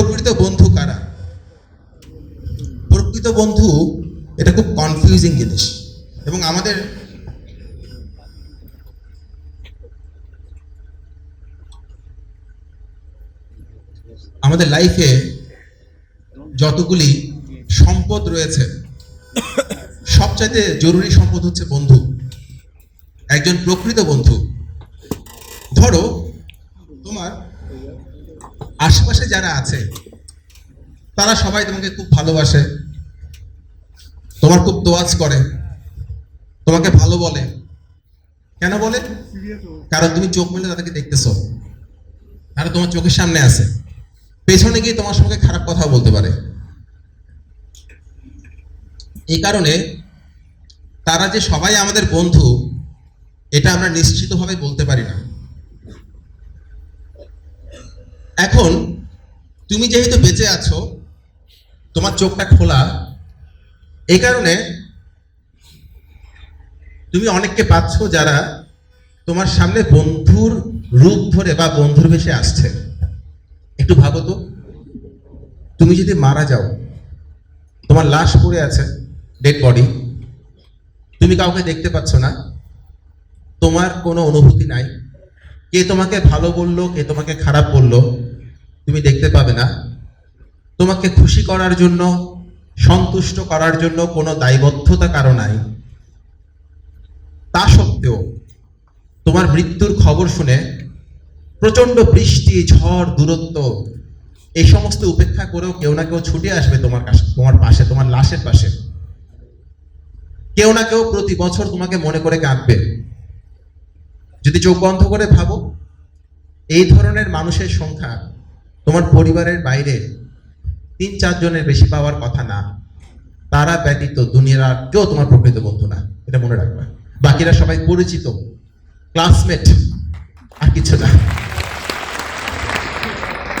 প্রকৃত বন্ধু কারা? প্রকৃত বন্ধু, এটা খুব কনফিউজিং জিনিস। এবং আমাদের আমাদের লাইফে যতগুলি সম্পদ রয়েছে, সবচাইতে জরুরি সম্পদ হচ্ছে বন্ধু। একজন প্রকৃত বন্ধু। ধরো আশেপাশে যারা আছে, তারা সবাই তোমাকে খুব ভালোবাসে। তোমার খুব তোয়াজ করে। তোমাকে ভালো বলে। কেন বলে? কারণ তুমি চোখ মেলে তাদেরকে দেখতেছো। তারা তোমার চোখের সামনে আছে। পেছনে গিয়ে তোমার সঙ্গে খারাপ কথা বলতে পারে। এই কারণে তারা যে সবাই আমাদের বন্ধু, এটা আমরা নিশ্চিতভাবে বলতে পারি না। এখন তুমি যেহেতু বেঁচে আছো, তোমার চোখটা খোলা। এই কারণে তুমি অনেককে পাচ্ছ যারা তোমার সামনে বন্ধুর রূপ ধরে বা বন্ধুর বেশে আসছে। একটু ভাবো তো, তুমি যদি মারা যাও, তোমার লাশ পড়ে আছে ডেড বডি তুমি কাউকে দেখতে পাচ্ছ না, তোমার কোনো অনুভূতি নাই। কে তোমাকে ভালো বলল, কে তোমাকে খারাপ বলল তুমি দেখতে পাবে না। তোমাকে খুশি করার জন্য, সন্তুষ্ট করার জন্য কোনো দায়বদ্ধতা কারও নাই। তা সত্ত্বেও তোমার মৃত্যুর খবর শুনে প্রচণ্ড বৃষ্টি, ঝড়, দূরত্ব, এই সমস্ত উপেক্ষা করেও কেউ না কেউ ছুটে আসবে তোমার কাছে, তোমার পাশে, তোমার লাশের পাশে। কেউ না কেউ প্রতি বছর তোমাকে মনে করে কাঁদবে। যদি চোখ বন্ধ করে ভাবো, এই ধরনের মানুষের সংখ্যা তোমার পরিবারের বাইরে তিন চারজনের বেশি পাওয়ার কথা না। তারা ব্যতীত দুনিয়ার আর কেউ তোমার প্রকৃত বন্ধু না। এটা মনে রাখবে। বাকিরা সবাই পরিচিত ক্লাসমেট আর কিছু না।